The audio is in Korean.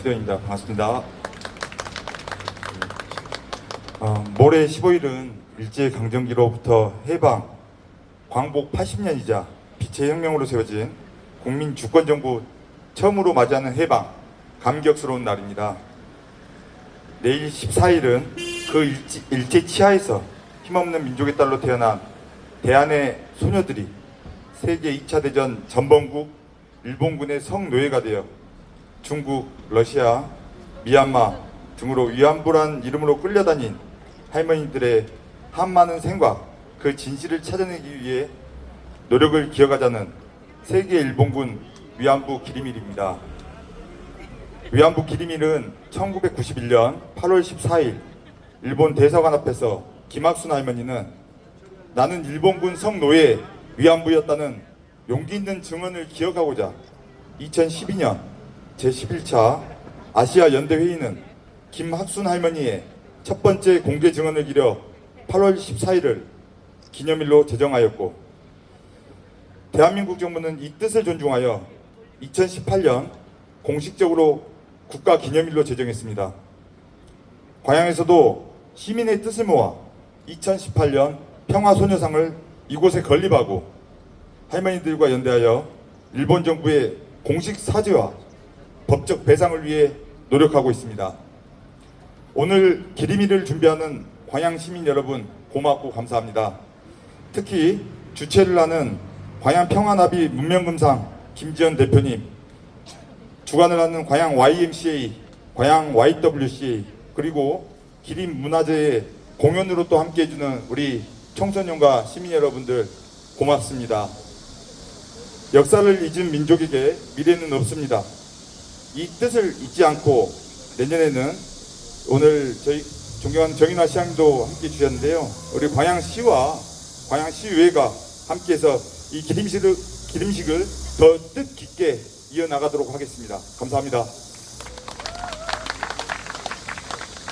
시대입니다. 반갑습니다. 어, 모레 15일은 일제강점기로부터 해방, 광복 80년이자 빛의 혁명으로 세워진 국민 주권정부 처음으로 맞이하는 해방, 감격스러운 날입니다. 내일 14일은 그 일제, 일제 치하에서 힘없는 민족의 딸로 태어난 대한의 소녀들이 세계 2차 대전 전범국 일본군의 성노예가 되어 중국, 러시아, 미얀마 등으로 위안부란 이름으로 끌려다닌 할머니들의 한 많은 생각, 그 진실을 찾아내기 위해 노력을 기억하자는 세계 일본군 위안부 기리밀입니다. 위안부 기리밀은 1991년 8월 14일 일본 대사관 앞에서 김학순 할머니는 나는 일본군 성노예 위안부였다는 용기 있는 증언을 기억하고자 2012년 제11차 아시아 연대 회의는 김학순 할머니의 첫 번째 공개 증언을 기려 8월 14일을 기념일로 제정하였고 대한민국 정부는 이 뜻을 존중하여 2018년 공식적으로 국가 기념일로 제정했습니다. 광양에서도 시민의 뜻을 모아 2018년 평화소녀상을 이곳에 건립하고 할머니들과 연대하여 일본 정부의 공식 사죄와 법적 배상을 위해 노력하고 있습니다. 오늘 기리미를 준비하는 광양 시민 여러분 고맙고 감사합니다. 특히 주최를 하는 광양 평화나비 문명금상 김지현 대표님, 주관을 하는 광양 YMCA, 광양 YWCA 그리고 기림 문화제의 공연으로 또 함께 해주는 우리 청소년과 시민 여러분들 고맙습니다. 역사를 잊은 민족에게 미래는 없습니다. 이 뜻을 잊지 않고 내년에는 오늘 저희 존경하는 정인화 시장도 함께 주셨는데요. 우리 광양시와 광양시의회가 함께해서 이 기림식을, 기림식을 더 뜻깊게 이어나가도록 하겠습니다. 감사합니다.